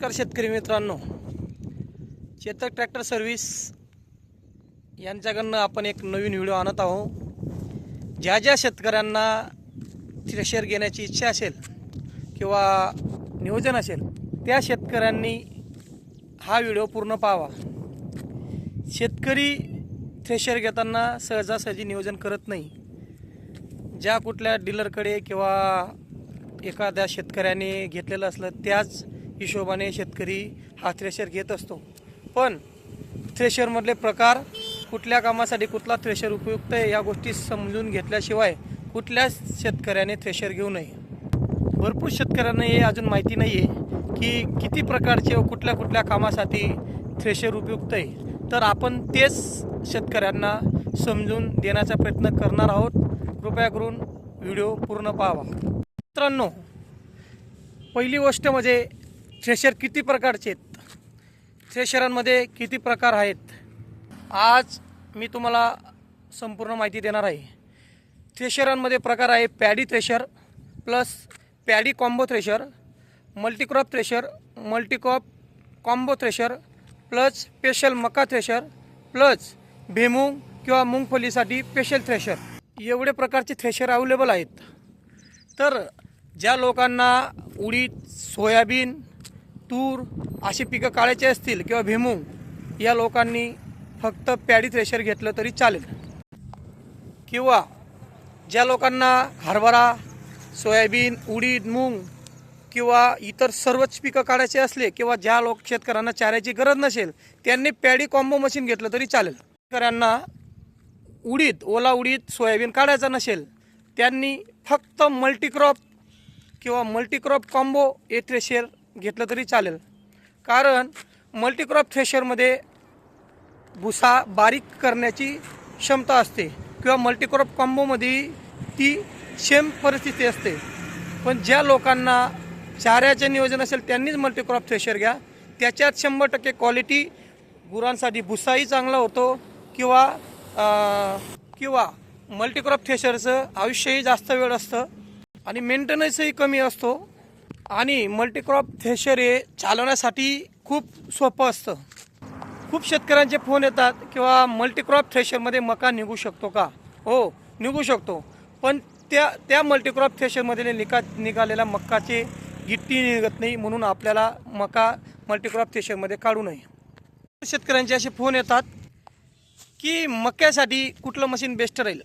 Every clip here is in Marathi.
नमस्कार शेतकरी मित्रांनो. चेतक ट्रॅक्टर सर्व्हिस यांच्याकडनं आपण एक नवीन व्हिडिओ आणत आहोत. ज्या ज्या शेतकऱ्यांना थ्रेशर घेण्याची इच्छा असेल किंवा नियोजन असेल त्या शेतकऱ्यांनी हा व्हिडिओ पूर्ण पाहावा. शेतकरी थ्रेशर घेताना सहजासहजी नियोजन करत नाही. ज्या कुठल्या डीलरकडे किंवा एखाद्या शेतकऱ्याने घेतलेलं असलं त्याच हिशोबाने शेतकरी हा थ्रेशर घेत असतो. पण थ्रेशरमधले प्रकार कुठल्या कामासाठी कुठला थ्रेशर उपयुक्त आहे या गोष्टी समजून घेतल्याशिवाय कुठल्याच शेतकऱ्याने थ्रेशर घेऊ नये. भरपूर शेतकऱ्यांना हे अजून माहिती नाही आहे की किती प्रकारचे व कुठल्या कुठल्या कामासाठी थ्रेशर उपयुक्त आहे. तर आपण तेच शेतकऱ्यांना समजून देण्याचा प्रयत्न करणार आहोत. कृपया करून व्हिडिओ पूर्ण पाहावा मित्रांनो पहिली गोष्ट म्हणजे थ्रेशर किती प्रकारचे आहेत? थ्रेशरांमध्ये किती प्रकार आहेत? आज मी तुम्हाला संपूर्ण माहिती देणार आहे. थ्रेशरांमध्ये प्रकार आहे paddy thresher plus paddy combo thresher multicrop thresher multicrop combo thresher plus special मका थ्रेशर प्लस भेमूंग किंवा मुंगफलीसाठी स्पेशल थ्रेशर. एवढे प्रकारचे थ्रेशर अवेलेबल आहेत. तर ज्या लोकांना उडीद सोयाबीन तूर अशी पिकं काढायची असतील किंवा भेमूग या लोकांनी फक्त पॅडी थ्रेशर घेतलं तरी चालेल. किंवा ज्या लोकांना हरभरा सोयाबीन उडीद मूग किंवा इतर सर्वच पिकं काढायचे असले किंवा ज्या लोक शेतकऱ्यांना चाऱ्याची गरज नसेल त्यांनी पॅडी कॉम्बो मशीन घेतलं तरी चालेल. शेतकऱ्यांना उडीद ओला उडीद सोयाबीन काढायचा नसेल त्यांनी फक्त मल्टीक्रॉप किंवा मल्टीक्रॉप कॉम्बो हे थ्रेशर घेतलं तरी चालेल. कारण मल्टीक्रॉप थ्रेशरमध्ये भुसा बारीक करण्याची क्षमता असते किंवा मल्टीक्रॉप कॉम्बोमध्ये ती सेम परिस्थिती असते. पण ज्या लोकांना चाऱ्याचे नियोजन असेल त्यांनीच मल्टीक्रॉप थ्रेशर घ्या. त्याच्यात शंभर टक्के क्वालिटी गुरांसाठी भुसाही चांगला होतो किंवा किंवा मल्टीक्रॉप थ्रेशरचं आयुष्यही जास्त वेळ असतं आणि मेंटेनन्सही कमी असतो. आणि मल्टीक्रॉप थ्रेशर हे चालवण्यासाठी खूप सोपं असतं. खूप शेतकऱ्यांचे फोन येतात किंवा मल्टीक्रॉप थ्रेशरमध्ये मका निघू शकतो का? हो निघू शकतो. पण त्या त्या मल्टीक्रॉप थ्रेशरमध्ये निका निघालेल्या मक्काचे गिट्टी निघत नाही म्हणून आपल्याला मका मल्टीक्रॉप थ्रेशरमध्ये काढू नये. शेतकऱ्यांचे असे फोन येतात की मक्यासाठी कुठलं मशीन बेस्ट राहील?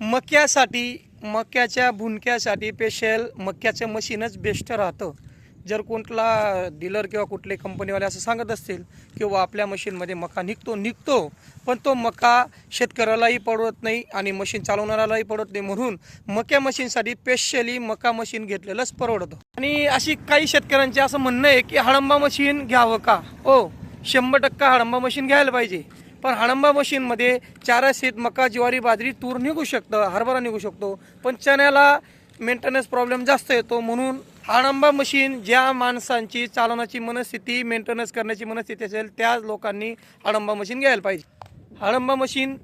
मक्यासाठी मक्याच्या भुणक्यासाठी स्पेशल मक्याचं मशीनच बेस्ट राहतं. जर कोणला डीलर किंवा कुठले कंपनीवाले असं सांगत असतील किंवा आपल्या मशीनमध्ये मका निघतो निघतो पण तो मका शेतकऱ्यालाही पडत नाही आणि मशीन चालवणाऱ्यालाही पडत नाही. म्हणून मक्या मशीनसाठी स्पेशली मका मशीन घेतलेलंच परवडतं. आणि अशी काही शेतकऱ्यांचे असं म्हणणं आहे की हळंबा मशीन घ्यावं का? हो शंभर टक्का हळंबा मशीन घ्यायला पाहिजे. पण हळंबा मशीनमध्ये चारा शेत मका ज्वारी बाजरी तूर निघू शकतं हरभरा निघू शकतो. पण चण्याला मेंटेनन्स प्रॉब्लेम जास्त येतो म्हणून हळंबा मशीन ज्या माणसांची चालवण्याची मनस्थिती मेंटेनन्स करण्याची मनस्थिती असेल त्या लोकांनी हळंबा मशीन घ्यायला पाहिजे. हळंबा मशीन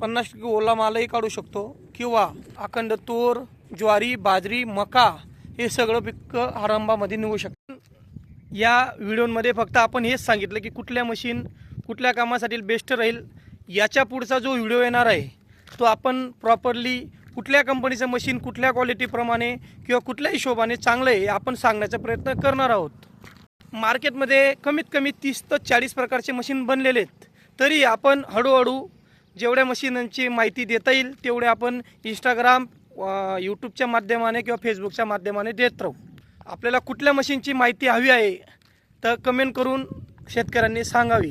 पन्नास टक्के ओला मालही काढू शकतो किंवा अखंड तूर ज्वारी बाजरी मका हे सगळं पिकं हळंबामध्ये निघू शकतं. या व्हिडिओमध्ये फक्त आपण हेच सांगितलं की कुठल्या मशीन कुठल्या कामासाठी बेस्ट राहील याच्या पुढचा जो व्हिडिओ येणार आहे तो आपण प्रॉपरली कुठल्या कंपनीचं मशीन कुठल्या क्वालिटीप्रमाणे किंवा कुठल्या हिशोबाने चांगलं आहे हे आपण सांगण्याचा प्रयत्न करणार आहोत. मार्केटमध्ये कमीत कमी तीस ते चाळीस प्रकारचे मशीन बनलेले आहेत. तरी आपण हळूहळू जेवढ्या मशीनांची माहिती देता येईल तेवढे आपण इंस्टाग्राम यूट्यूबच्या माध्यमाने किंवा फेसबुकच्या माध्यमाने देत राहू. आपल्याला कुठल्या मशीनची माहिती हवी आहे तर कमेंट करून शेतकऱ्यांनी सांगावी.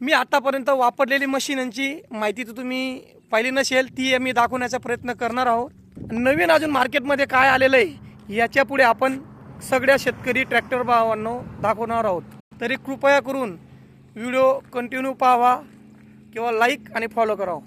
मी आतापर्यंत वापरलेली मशीनांची माहिती तर तुम्ही पाहिली नसेल ती मी दाखवण्याचा प्रयत्न करणार आहोत. नवीन अजून मार्केटमध्ये काय आलेलं आहे याच्यापुढे आपण सगळ्या शेतकरी ट्रॅक्टर भावांनो दाखवणार आहोत. तरी कृपया करून व्हिडिओ कंटिन्यू पाहावा किंवा लाईक आणि फॉलो करावं.